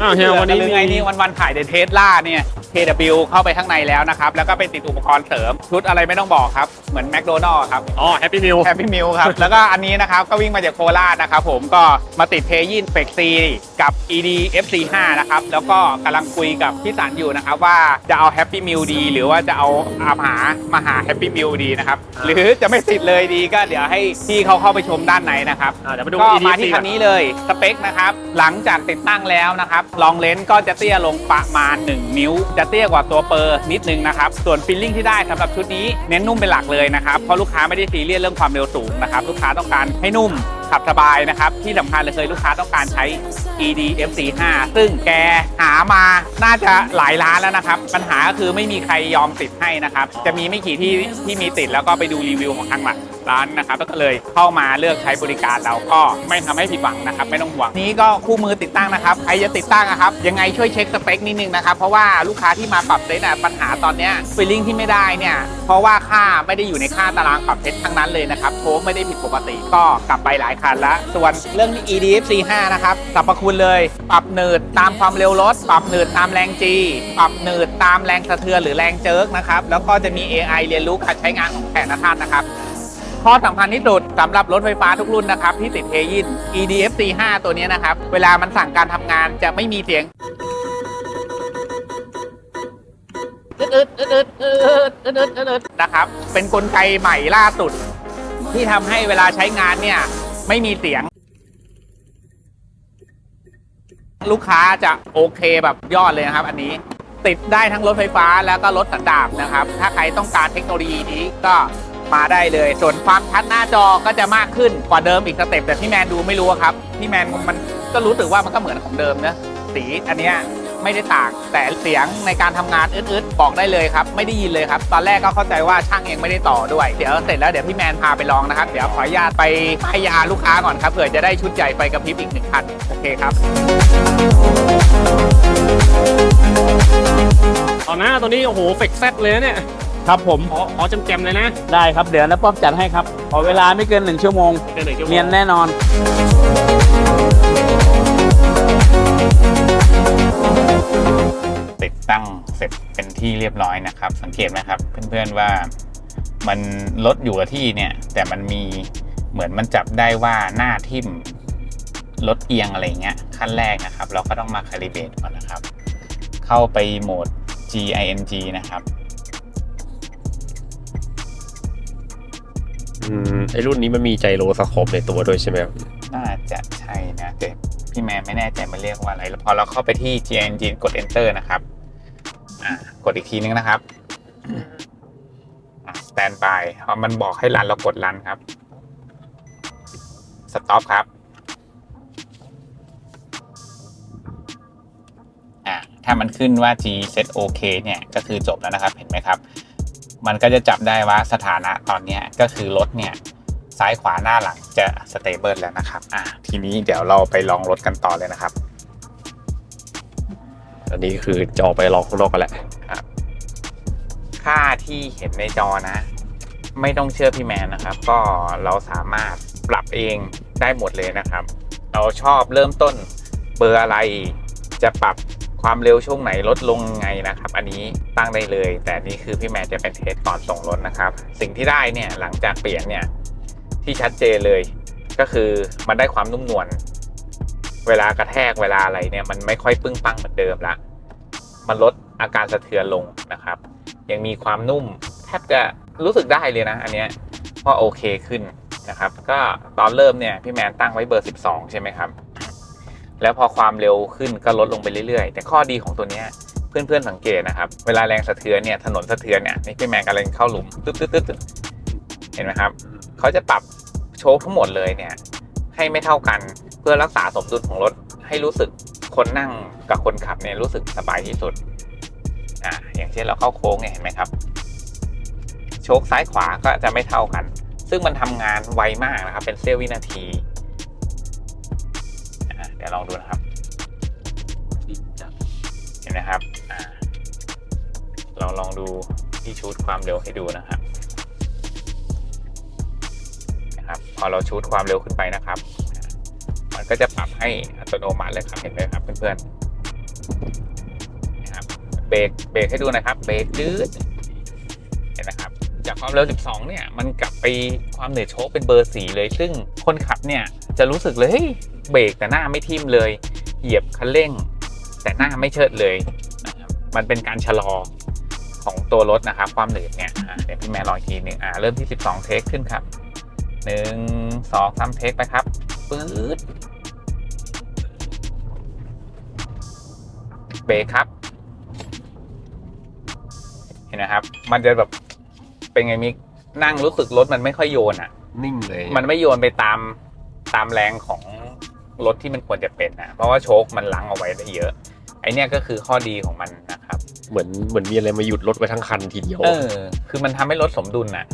อ้าวเฮียวันนี้เผื่อกัหรือไงมีนี่วันวันๆถ่ายในเทสลาเนี่ย KW เข้าไปข้างในแล้วนะครับ แล้วก็เป็นติดอุปกรณ์เสริม ชุดอะไรไม่ต้องบอกครับ เหมือนแมคโดนัลล์ครับ อ๋อแฮปปี้มิวแฮปปี้มิลครับ แล้วก็อันนี้นะครับ ก็วิ่งมาจากโคราชนะครับผมก็มาติดเทยินเฟกซีกับ ED FC5 นะครับ แล้วก็กำลังคุยกับพี่สันอยู่นะครับว่าจะเอาแฮปปี้มิลดี หรือว่าจะเอาอาหามาหาแฮปปี้มิลดีนะครับ หรือจะไม่ติดเลยดีก็เดี๋ยวให้พี่เขาเข้าไปชมด้านในนะครับ อ่าเดี๋ยวไปดู ก็ EDC มาที่คันนี้เลยสเปคนะครับหลังจากติดตั้งแล้วนะครับลองเลนส์ก็จะเตี้ยลงประมาณ 1 นิ้ว จะเตี้ยกว่าตัวเปอร์นิดนึงนะครับ ส่วนฟิลลิ่งที่ได้สำหรับชุดนี้เน้นนุ่มเป็นหลักเลยนะครับ เพราะลูกค้าไม่ได้ซีเรียสเรื่องความเร็วสูงนะครับ ลูกค้าต้องการให้นุ่มขับสบายนะครับ ที่สำคัญเลยคือลูกค้าต้องการใช้ ED FC5 ซึ่งแกหามาน่าจะหลายล้านแล้วนะครับ ปัญหาก็คือไม่มีใครยอมติดให้นะครับ จะมีไม่กี่ที่ที่มีติดแล้วก็ไปดูรีวิวของทางหลักร้านนะครับก็เลยเข้ามาเลือกใช้บริการเราก็ไม่ทำให้ผิดหวังนะครับ ไม่ต้องห่วงนี้ก็คู่มือติดตั้งนะครับใครจะติดตั้งนะครับ ยังไงช่วยเช็คสเปคนิดนึงนะครับ เพราะว่าลูกค้าที่มาปรับเซตอะปัญหาตอนเนี้ยฟิลลิ่งที่ไม่ได้เนี่ยเพราะว่าค่าไม่ได้อยู่ในค่าตารางปรับเซตทั้งนั้นเลยนะครับโชคไม่ได้ผิดปกติก็กลับไปหลายคันแล้วส่วนเรื่อง EDFC 5 นะครับสรรพคุณเลย ปรับหนืดตามความเร็วรถ ปรับหนืดตามแรง G ปรับหนืดตามแรงสะเทือนหรือแรงเจิกนะครับ แล้วก็จะมี AI เรียนรู้การใช้งานของแผนท่านนะครับข้อสำคัญที่สุดสำหรับรถไฟฟ้าทุกรุ่นนะครับ ที่ติดเทยิน EDFC 5 ตัวนี้นะครับ เวลามันสั่งการทำงานจะไม่มีเสียงอึดๆอึดๆอึดๆอึดๆอึดๆนะครับ เป็นกลไกใหม่ล่าสุด ที่ทำให้เวลาใช้งานเนี่ย ไม่มีเสียง ลูกค้าจะโอเคแบบยอดเลยนะครับ อันนี้ติดได้ทั้งรถไฟฟ้าแล้วก็รถสันดาปนะครับ ถ้าใครต้องการเทคโนโลยีนี้ก็มาได้เลย ส่วนความชัดหน้าจอก็จะมากขึ้นกว่าเดิมอีกสเต็ปแต่พี่แมนดูไม่รู้ครับ พี่แมนมันก็รู้สึกว่ามันก็เหมือนของเดิมนะสีอันเนี้ย ไม่ได้ต่าง แต่เสียงในการทำงานอึดๆบอกได้เลยครับ ไม่ได้ยินเลยครับ ตอนแรกก็เข้าใจว่าช่างเองไม่ได้ต่อด้วย เดี๋ยวเสร็จแล้วเดี๋ยวพี่แมนพาไปลองนะครับ เดี๋ยวขออนุญาตไปให้ยาลูกค้าก่อนครับเผื่อจะได้ชุดใหญ่ไปกับพริบอีกหนึ่งคันโอเคครับตอนหน้าตัวนี้โอ้โหเฟกแซดเลยนะเนี่ยครับผมขอขอจำๆเลยนะ ได้ครับเดี๋ยวนะป้อมจัดให้ครับขอเวลาไม่เกินหนึ่งชั่วโมงเดี๋ยวหนึ่งชั่วโมงเนียนแน่นอน ติดตั้งเสร็จเป็นที่เรียบร้อยนะครับ สังเกตไหมครับ เพื่อนๆว่ามันลดอยู่กับที่เนี่ย แต่มันมีเหมือนมันจับได้ว่าหน้าทิ่มลดเอียงอะไรเงี้ยขั้นแรกนะครับ เราก็ต้องมาคาลิเบรตก่อนนะครับ เข้าไปโหมด GING นะครับอืมไอรุ่นนี้มันมีไจโรสโคปในตัวด้วยใช่ไหมครับน่าจะใช่นะแต่พี่แมนไม่แน่ใจมันเรียกว่าอะไรแล้วพอเราเข้าไปที่ GNG กด enter นะครับอ่า กดอีกทีนึงนะครับ stand by พอมันบอกให้รันเรากดรันครับ stop ครับถ้ามันขึ้นว่า G set OK เนี่ย ก็คือจบแล้วนะครับ เห็นไหมครับ มันก็จะจับได้ว่าสถานะตอนนี้ก็คือรถเนี่ย ซ้ายขวาหน้าหลังจะสเตเบิลแล้วนะครับ อ่าทีนี้เดี๋ยวเราไปลองรถกันต่อเลยนะครับ อันนี้คือจอไปลอข้างนอกกันแหละ ค่าที่เห็นในจอนะ ไม่ต้องเชื่อพี่แมนนะครับ ก็เราสามารถปรับเองได้หมดเลยนะครับ เราชอบเริ่มต้นเบอร์อะไร จะปรับความเร็วช่วงไหนลดลงไงนะครับ อันนี้ตั้งได้เลย แต่นี่คือพี่แมนจะเป็นเทสก่อนส่งรถนะครับ สิ่งที่ได้เนี่ยหลังจากเปลี่ยนเนี่ยที่ชัดเจนเลย ก็คือมันได้ความนุ่มนวล เวลากระแทกเวลาอะไรเนี่ยมันไม่ค่อยปึ้งปังเหมือนเดิมละมันลดอาการสะเทือนลงนะครับ ยังมีความนุ่มแทบจะรู้สึกได้เลยนะ อันเนี้ยว่าโอเคขึ้นนะครับ ก็ตอนเริ่มเนี่ยพี่แมนตั้งไว้เบอร์ 12 ใช่ไหมครับ แล้วพอความเร็วขึ้นก็ลดลงไปเรื่อยๆ แต่ข้อดีของตัวเนี้ยเพื่อนๆสังเกตนะครับ เวลาแรงสะเทือนเนี่ยถนนสะเทือนเนี่ยนี่พี่แมนกำลังเข้าหลุมตึ๊ดตึ๊ดตึ๊ดเห็นไหมครับเขาจะปรับโชคทั้งหมดเลยเนี่ยให้ไม่เท่ากัน พื่อรักษาสมดุลของรถให้รู้สึกคนนั่งกับคนขับเนี่ยรู้สึกสบายที่สุดอ่าอย่างเช่นเราเข้าโค้งเนี่ยเห็นไหมครับ โชคซ้ายขวาก็จะไม่เท่ากัน ซึ่งมันทำงานไวมากนะครับ เป็นเสี้ยววินาทีอ่าเดี๋ยวลองดูนะครับเห็นไหมครับอ่าเราลองดูที่ชูดความเร็วให้ดูนะครับนะครับ พอเราชูดความเร็วขึ้นไปนะครับ ก็จะปรับให้อัตโนมัติเลยครับเห็นไหมครับเพื่อนๆนะครับเบรกเบรกให้ดูนะครับเบรกดืดเห็นไหมครับ จากความเร็ว 12 เนี่ย มันกลับไปความเหนือโชคเป็นเบอร์สีเลย ซึ่งคนขับเนี่ยจะรู้สึกเลยเฮ้ยเบรกแต่หน้าไม่ทิ่มเลย เหยียบคันเร่ง แต่หน้าไม่เชิดเลยนะครับมันเป็นการชะลอของตัวรถนะครับความเหนืดเนี่ยเดี๋ยวพี่แม่ลองอีกทีหนึ่งอ่าเริ่มที่ 12 เทคขึ้นครับหนึ่งสองสามเทคไปครับปื๊ด เบรกครับ เห็นนะครับ มันจะแบบเป็นไงมิกนั่งรู้สึกรถมันไม่ค่อยโยนอะ นิ่งเลยมันไม่โยนไปตามตามแรงของรถที่มันควรจะเป็นนะเพราะว่าโชคมันลังเอาไว้ได้เยอะ ไอเนี้ยก็คือข้อดีของมันนะครับ เหมือนเหมือนมีอะไรมาหยุดรถไว้ทั้งคันทีเดียวเออ คือมันทำให้รถสมดุลน่ะ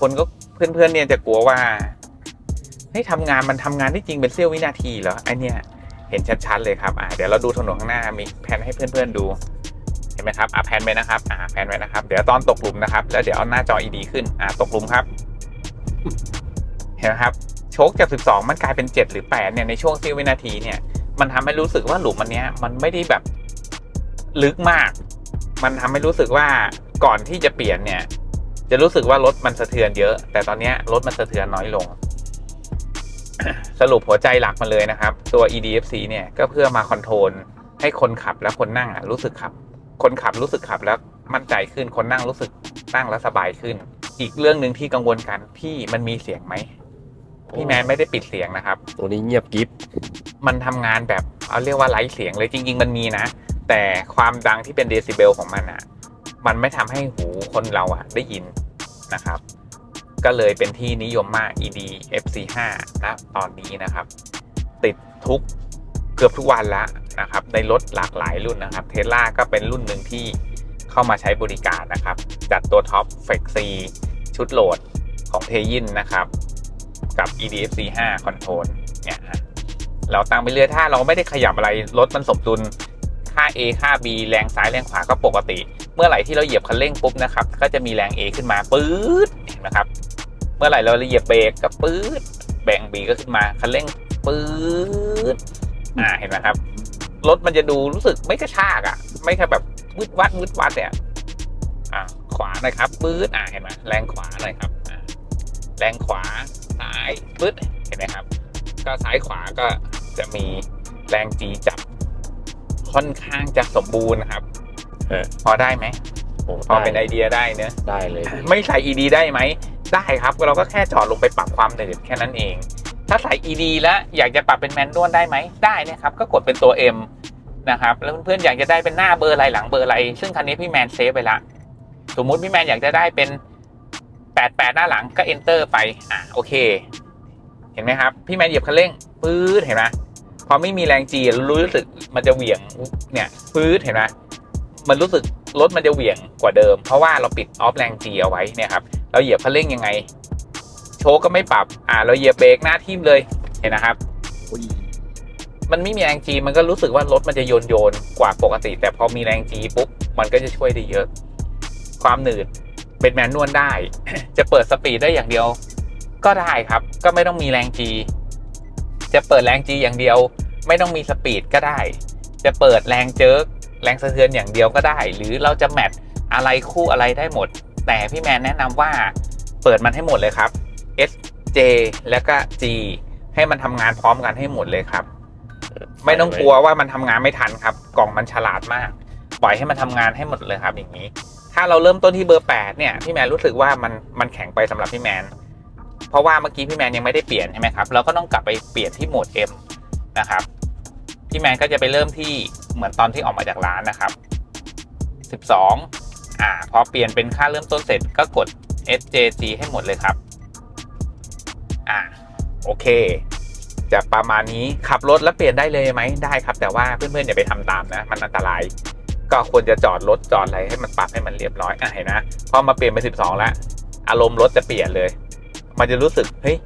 คนก็เพื่อนๆเนี่ยจะกลัวว่าเฮ้ยทำงานมันทำงานที่จริงเป็นเสี้ยววินาทีเหรอไอเนี้ย เห็นชัดๆเลยครับอ่าเดี๋ยวเราดูถนนข้างหน้ามีแผนให้เพื่อนๆดูเห็นไหมครับอ่าแผนไปนะครับอ่าแผนไว้นะครับ เดี๋ยวตอนตกหลุมนะครับ แล้วเดี๋ยวเอาหน้าจอ ED ขึ้นอ่าตกหลุมครับ เห็นไหมครับโชคจาก 12 มันกลายเป็น 7 หรือ 8 เนี่ย ในช่วงเสี้ยววินาทีเนี่ย มันทำให้รู้สึกว่าหลุมอันเนี้ย มันไม่ได้แบบลึกมาก มันทำให้รู้สึกว่าก่อนที่จะเปลี่ยนเนี่ย จะรู้สึกว่ารถมันสะเทือนเยอะ แต่ตอนเนี้ยรถมันสะเทือนน้อยลง สรุปหัวใจหลักมาเลยนะครับ ตัว EDFC เนี่ยก็เพื่อมาคอนโทรลให้คนขับและคนนั่งอะรู้สึกขับ คนขับรู้สึกขับแล้วมั่นใจขึ้นคนนั่งรู้สึกนั่งแล้วสบายขึ้น อีกเรื่องหนึ่งที่กังวลกันพี่มันมีเสียงไหมพี่แมนไม่ได้ปิดเสียงนะครับ ตัวนี้เงียบกิฟมันทำงานแบบเอาเรียกว่าไร้เสียงเลยจริง ๆ มันมีนะ แต่ความดังที่เป็นเดซิเบลของมันอะ มันไม่ทำให้หูคนเราอะได้ยินนะครับ ก็เลยเป็นที่นิยมมาก ED FC5 นะตอนนี้นะครับ ติดทุกเกือบทุกวันแล้วนะครับ ในรถหลากหลายรุ่นนะครับเทสลาก็เป็นรุ่นหนึ่งที่เข้ามาใช้บริการนะครับ จัดตัวท็อป f ฟ e x ซีชุดโหลดของเทยินนะครับ กับ EDFC 5 Control เนี่ยฮะเราตั้งไปเรื่อยถ้าเราไม่ได้ขยับอะไร รถมันสมดุลค่า A ค่า B แรงซ้ายแรงขวาก็ปกติ เมื่อไหร่ที่เราเหยียบคันเร่งปุ๊บนะครับ ก็จะมีแรง A ขึ้นมาปื๊ดนะครับ มื่อไหร่เราเหยียบเบรกก็ปื๊ดแบ่ง B ก็ขึ้นมาคันเร่งปื๊ดอ่าเห็นไหมครับรถมันจะดูรู้สึกไม่กระชากอะ ไม่แค่แบบวืดวัดวืดวัดเนี่ยอ่าขวาหน่อยครับปื๊ดอ่าเห็นไหมแรงขวาหน่อยครับอ่าแรงขวาซ้ายปึ๊ดเห็นไหมครับ ก็ซ้ายขวาก็จะมีแรงจีจับค่อนข้างจะสมบูรณ์นะครับเออพอได้ไหมโอ้พอเป็นไอเดียได้เนอะได้เลย ไม่ใส่ ED ได้ไหม ได้ครับเราก็แค่จอดลงไปปรับความหนืดแค่นั้นเอง ถ้าใส่ ED แล้วอยากจะปรับเป็นแมนนวลได้ไหมได้นะครับก็กดเป็นตัว M นะครับแล้วเพื่อนๆอยากจะได้เป็นหน้าเบอร์อะไรหลังเบอร์อะไร ซึ่งคันนี้พี่แมนเซฟไปละสมมุติพี่แมนอยากจะได้เป็น 88 หน้าหลังก็ enter ไปอ่าโอเค เห็นไหมครับ พี่แมนเหยียบคันเร่งปื๊ดเห็นไหมพอไม่มีแรงจีรู้สึกมันจะเหวี่ยงเนี่ยปื๊ดเห็นไหมมันรู้สึก รถมันจะเหวี่ยงกว่าเดิม เพราะว่าเราปิดออฟแรงจีเอาไว้เนี่ยครับเราเหยียบคันเร่งยังไง โชว์ก็ไม่ปรับอ่าเราเหยียบเบรกหน้าทิ่มเลยเห็นนะครับมันไม่มีแรงจีมันก็รู้สึกว่ารถมันจะโยนโยนกว่าปกติ แต่พอมีแรงจีปุ๊บมันก็จะช่วยได้เยอะ ความหนืดเป็นแมนนวลได้ จะเปิดสปีดได้อย่างเดียว ก็ได้ครับ ก็ไม่ต้องมีแรงจีจะเปิดแรงจีอย่างเดียว ไม่ต้องมีสปีดก็ได้ จะเปิดแรงเจิร์ก แรงสะเทือนอย่างเดียวก็ได้ หรือเราจะแมทอะไรคู่อะไรได้หมด แต่พี่แมนแนะนำว่าเปิดมันให้หมดเลยครับ S J แล้วก็ G ให้มันทำงานพร้อมกันให้หมดเลยครับ ไม่ต้องกลัวว่ามันทำงานไม่ทันครับ กล่องมันฉลาดมาก ปล่อยให้มันทำงานให้หมดเลยครับอย่างนี้ ถ้าเราเริ่มต้นที่เบอร์ 8 เนี่ยพี่แมนรู้สึกว่ามันมันแข็งไปสำหรับพี่แมนเพราะว่าเมื่อกี้พี่แมนยังไม่ได้เปลี่ยนใช่ไหมครับเราก็ต้องกลับไปเปลี่ยนที่โหมด M นะครับ พี่แมนก็จะไปเริ่มที่เหมือนตอนที่ออกมาจากร้านนะครับ 12อ่าพอเปลี่ยนเป็นค่าเริ่มต้นเสร็จก็กด SJG ให้หมดเลยครับอ่าโอเค จะประมาณนี้ขับรถแล้วเปลี่ยนได้เลยไหมได้ครับ แต่ว่าเพื่อนๆอย่าไปทำตามนะ มันอันตราย ก็ควรจะจอดรถจอดอะไรให้มันปรับให้มันเรียบร้อยอะเห็นนะพอมาเปลี่ยนเป็น 12 แล้ว อารมณ์รถจะเปลี่ยนเลย มันจะรู้สึกเฮ้ย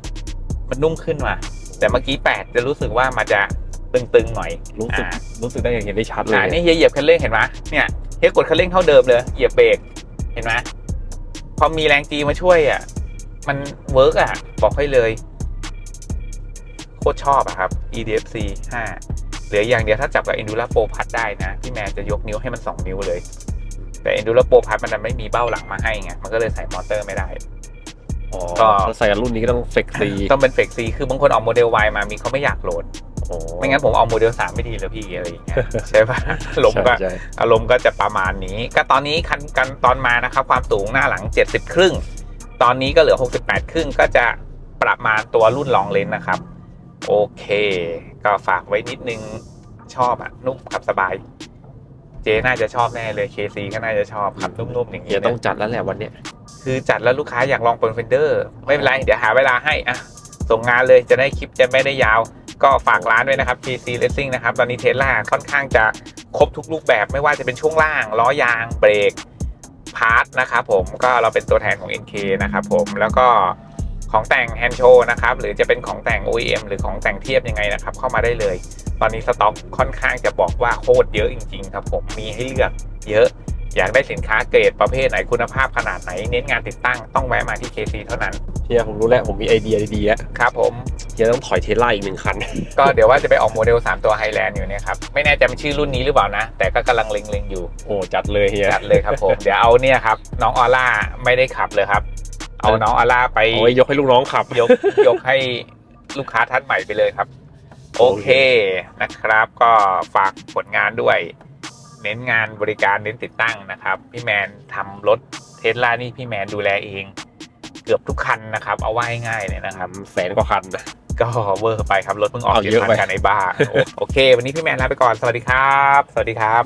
มันนุ่มขึ้นว่ะแต่เมื่อกี้ 8 จะรู้สึกว่ามันจะ ตึงๆหน่อยรู้สึกอ่ารู้สึกได้อย่างเห็นได้ชัดเลอ่ายนี่เฮียเหยียบคันเร่งเห็นไหมเนี่ยเฮียกดคันเร่งเท่าเดิมเลยเหยียบเบรกเห็นไหมพอมีแรงจีมาช่วยอะมันเวิร์กอะ บอกให้เลย โคตรชอบอะครับ EDFC 5เหลืออย่างเดียวถ้าจับกับ Enduro Pro Plus ได้นะพี่แมนจะยกนิ้วให้มัน 2 นิ้วเลย แต่ Enduro Pro Plus มันไม่มีเบ้าหลังมาให้ไงมันก็เลยใส่มอเตอร์ไม่ได้อ๋อก็ถ้าใส่กับรุ่นนี้ก็ต้องเฟกซีต้องเป็นเฟกซีคือบางคนออกโมเดล Y มามีเขาไม่อยากโหลดอ๋อ ไม่งั้นผมเอาโมเดล3ไม่ดีเลยพี่อะไรอย่างเงี้ยใช่ปะลมก็ใช่อารมณ์ก็จะประมาณนี้ ก็ตอนนี้คันกันตอนมานะครับ ความสูงหน้าหลัง 70 ครึ่ง ตอนนี้ก็เหลือ 68 ครึ่งก็จะประมาณตัวรุ่นลองเลนนะครับ โอเค ก็ฝากไว้นิดนึงชอบอะนุ่มขับสบาย เจน่าจะชอบแน่เลย KC ก็น่าจะชอบขับนุ่มๆอย่างเฮีนี้ยต้องเนี่ยจัดแล้วแหละวันเนี้ยคือจัดแล้วลูกค้าอยากลองเปิดเฟนเดอร์ไม่เป็นไรเดี๋ยวหาเวลาให้อะส่งงานเลยจะได้คลิปจะไม่ได้ยาว ก็ฝากร้านด้วยนะครับ KC Racing นะครับ ตอนนี้เทสลาค่อนข้างจะครบทุกรูปแบบไม่ว่าจะเป็นช่วงล่าง ล้อยาง เบรก พาร์ทนะครับผม ก็เราเป็นตัวแทนของ NK นะครับผม แล้วก็ของแต่งแฮนด์โชว์นะครับ หรือจะเป็นของแต่ง OEM หรือของแต่งเทียบยังไงนะครับ เข้ามาได้เลย ตอนนี้สต็อกค่อนข้างจะบอกว่าโคตรเยอะจริง ๆ ครับผม มีให้เลือกเยอะ อยากได้สินค้าเกรดประเภทไหนคุณภาพขนาดไหน เน้นงานติดตั้งต้องแวะมาที่ KC เท่านั้นเฮียผมรู้แล้วผมมีไอเดียดีๆแล้วครับผม เฮียต้องถอยเทสลาอีกหนึ่งคัน ก็เดี๋ยวว่าจะไปออกโมเดล 3 ตัวไฮแลนด์อยู่เนี่ยครับ ไม่แน่ใจมันชื่อรุ่นนี้หรือเปล่านะ แต่ก็กำลังเล็งๆอยู่โอ้จัดเลยเฮียจัดเลยครับผม เดี๋ยวเอาเนี่ยครับ น้องออร่าไม่ได้ขับเลยครับ เอาน้องออร่าไปเอาไว้ยกให้ลูกน้องขับ ยกยกให้ลูกค้าท่านใหม่ไปเลยครับ โอเคนะครับ ก็ฝากผลงานด้วย เน้นงานบริการเน้นติดตั้งนะครับ พี่แมนทำรถเทสลานี่พี่แมนดูแลเอง เกือบทุกคันนะครับ เอาว่าง่ายๆเลยนะครับแสนกว่าคันนะก็เวอร์ไปครับ รถเพิ่งออกเอาเจ็ดเยอะพันไปกันในบ้าโอโอเค วันนี้พี่แมนลาไปก่อน สวัสดีครับ สวัสดีครับ